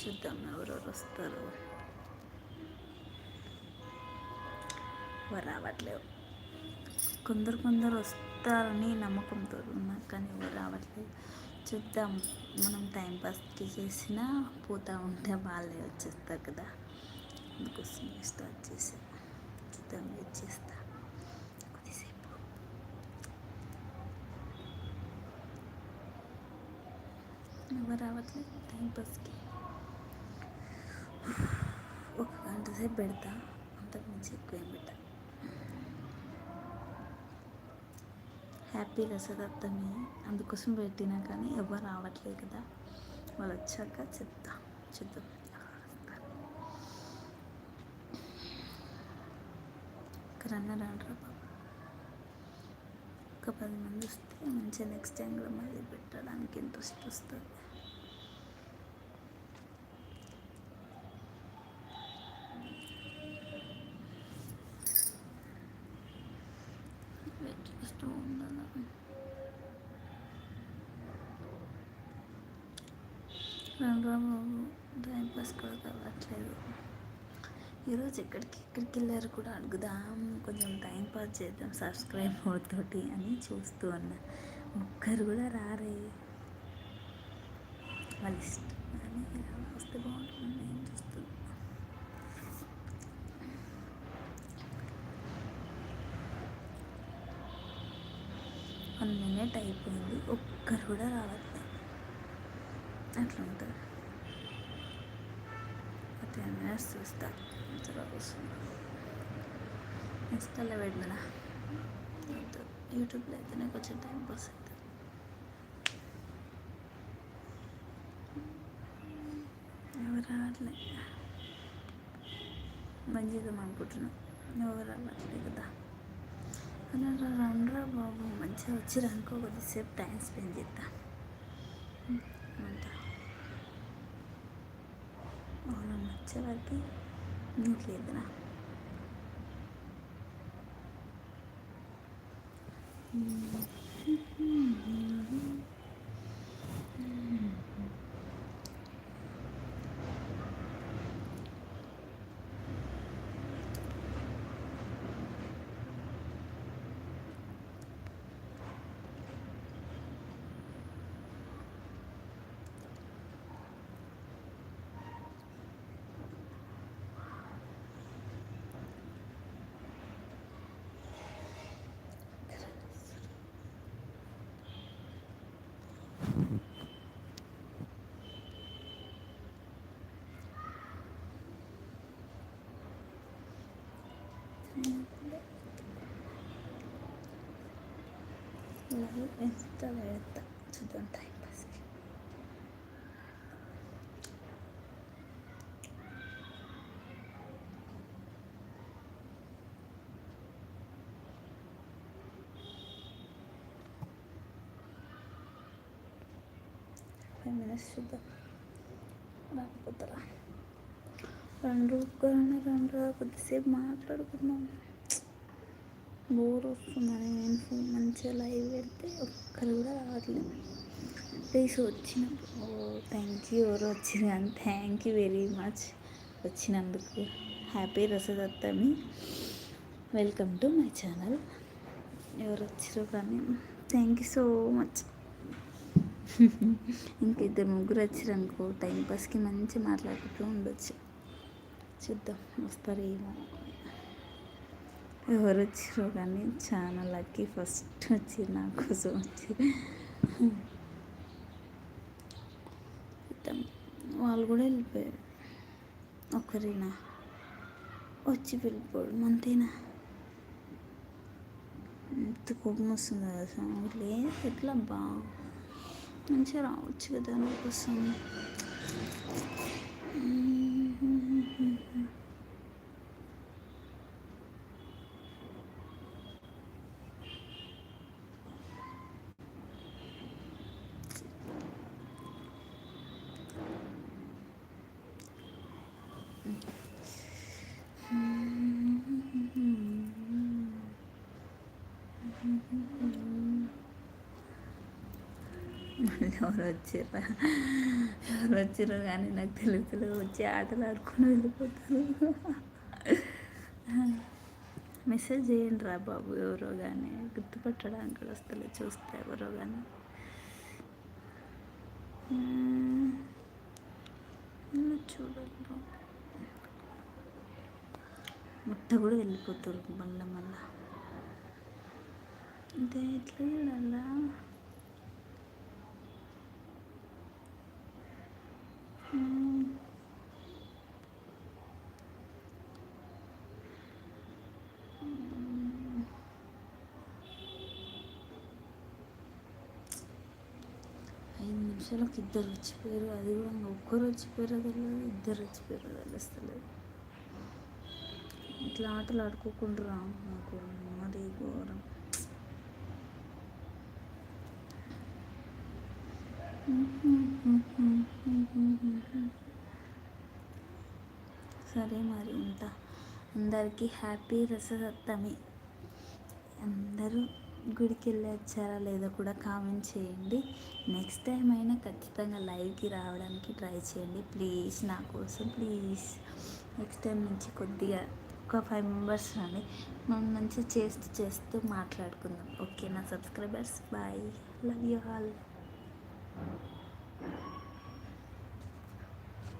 చూద్దాం ఎవరెవరు వస్తారు. ఎవరు రావట్లేవు కొందరు కొందరు వస్తారని నమ్మకంతో ఉన్నా కానీ ఎవరు రావట్లేదు. చూద్దాం మనం టైం పాస్కి చేసినా పోతా ఉంటే వాళ్ళే వచ్చేస్తారు కదా. అందుకోసం స్టార్ట్ చేసా చూద్దాం వెయిట్ చేస్తా. కొద్దిసేపు. ఎవరు రావట్లేదు టైం అంతసేపు పెడతా అంతకు మించి ఎక్కువ ఏం పెట్టా హ్యాపీ రసదత్తమి అందుకోసం పెట్టినా కానీ ఎవరు రావట్లేదు కదా. వాళ్ళు వచ్చాక చెప్తా చూద్దాం రన్నర్ రాండ్రా పాప ఒక పది మంది వస్తే మంచిగా నెక్స్ట్ టైం కూడా మళ్ళీ పెట్టడానికి ఇంట్రెస్ట్ వస్తుంది వెయిట్ చేస్తూ ఉండాలి రండ్రా బాబు టైం పాస్ కూడా కావట్లేదు. ఈరోజు ఎక్కడికి ఎక్కడికి వెళ్ళారు కూడా అడుగుదాం కొంచెం టైం పాస్ చేద్దాం సబ్స్క్రైబ్ తోటి అని చూస్తూ ఉన్నా. ఒక్కరు కూడా రారే. వాళ్ళ ఇష్టం అని వస్తే బాగుంటుంది ఏం చూస్తున్నా వన్ మినిట్ అయిపోయింది. ఒక్కరు కూడా రావట్లేదు అట్లా ఉంటుంది ఒక టెన్ మినిట్స్ చూస్తా తర్వాత వస్తున్నారు ఇన్స్టాలో పెట్టినా యూట్యూబ్లో అయితేనే కొంచెం టైం పాస్ అవుతుంది ఎవరు రావట్లే బంద్ అనుకుంటున్నాం ఎవరు రావట్లే కదా అలా రండ్రా బాబు మంచిగా వచ్చి అనుకో కొద్దిసేపు టైం స్పెండ్ చేద్దాం అంట వాళ్ళు వచ్చే వరకు నీకు లేదురా. లైవ్ ఎంత పెడతా చూద్దాం టైం పాస్కి ఫైవ్ మినిట్స్ చూద్దాం రాకపోతారా రెండు ఒక్కరన్నా రెండు రా కొద్దిసేపు మాట్లాడుకుందాం. బోర్ వస్తుందని నేను ఫోన్ మంచిగా లైవ్ పెడితే ఒక్కరు కూడా రావట్లేదు ప్లీజ్ వచ్చినప్పుడు. ఓ థ్యాంక్ యూ ఎవరు వచ్చింది కానీ థ్యాంక్ యూ వెరీ మచ్ వచ్చినందుకు హ్యాపీ రసదత్తమి వెల్కమ్ టు మై ఛానల్ ఎవరు వచ్చారో కానీ థ్యాంక్ యూ సో మచ్ ఇంకా ఇద్దరు ముగ్గురు వచ్చారనుకో టైంపాస్కి మంచి మాట్లాడుతూ ఉండొచ్చు. చూద్దాం వస్తారేమో. ఎవరు వచ్చారు కానీ చాలా లక్కీ ఫస్ట్ వచ్చి నా కోసం వచ్చి. వాళ్ళు కూడా వెళ్ళిపోయారు. ఒకరినా? వచ్చి వెళ్ళిపోడు అంతేనా ఎంత కోపం వస్తుంది కదా సార్ లేదు ఎట్లా బా మంచిగా రావచ్చు కదా నా కోసం మళ్ళీ ఎవరు వచ్చారా. ఎవరు వచ్చిర్రు కానీ నాకు తెలుగులో వచ్చి ఆటలు ఆడుకుని వెళ్ళిపోతారు. మెసేజ్ చేయండి రా బాబు ఎవరో కానీ గుర్తుపట్టడానికి కూడా వస్తలే చూస్తే ఎవరో కానీ చూడండి ముట్ట కూడా వెళ్ళిపోతారు మళ్ళీ మళ్ళీ. అంటే ఎట్లా చూడాలా ఐదు నిమిషాలకు ఇద్దరు వచ్చిపోయారు. అది కూడా ఒక్కరు వచ్చిపోయారు తెలియదు. ఇద్దరు వచ్చిపోయారు తెలుస్తలేదు. ఇట్లా ఆటలు ఆడుకోకుండా రా నాకు మరీ ఘోరం. సరే మరి ఉంటా. అందరికీ హ్యాపీ రససప్తమి అందరూ గుడికి వెళ్ళి వచ్చారా లేదో కూడా కామెంట్ చేయండి. నెక్స్ట్ టైం అయినా ఖచ్చితంగా లైవ్కి రావడానికి ట్రై చేయండి. ప్లీజ్ నా కోసం ప్లీజ్. నెక్స్ట్ టైం నుంచి కొద్దిగా ఒక ఫైవ్ మెంబర్స్ రండి. మనం మంచిగా చేస్తూ చేస్తూ మాట్లాడుకుందాం. ఓకే నా subscribers bye. Love you all.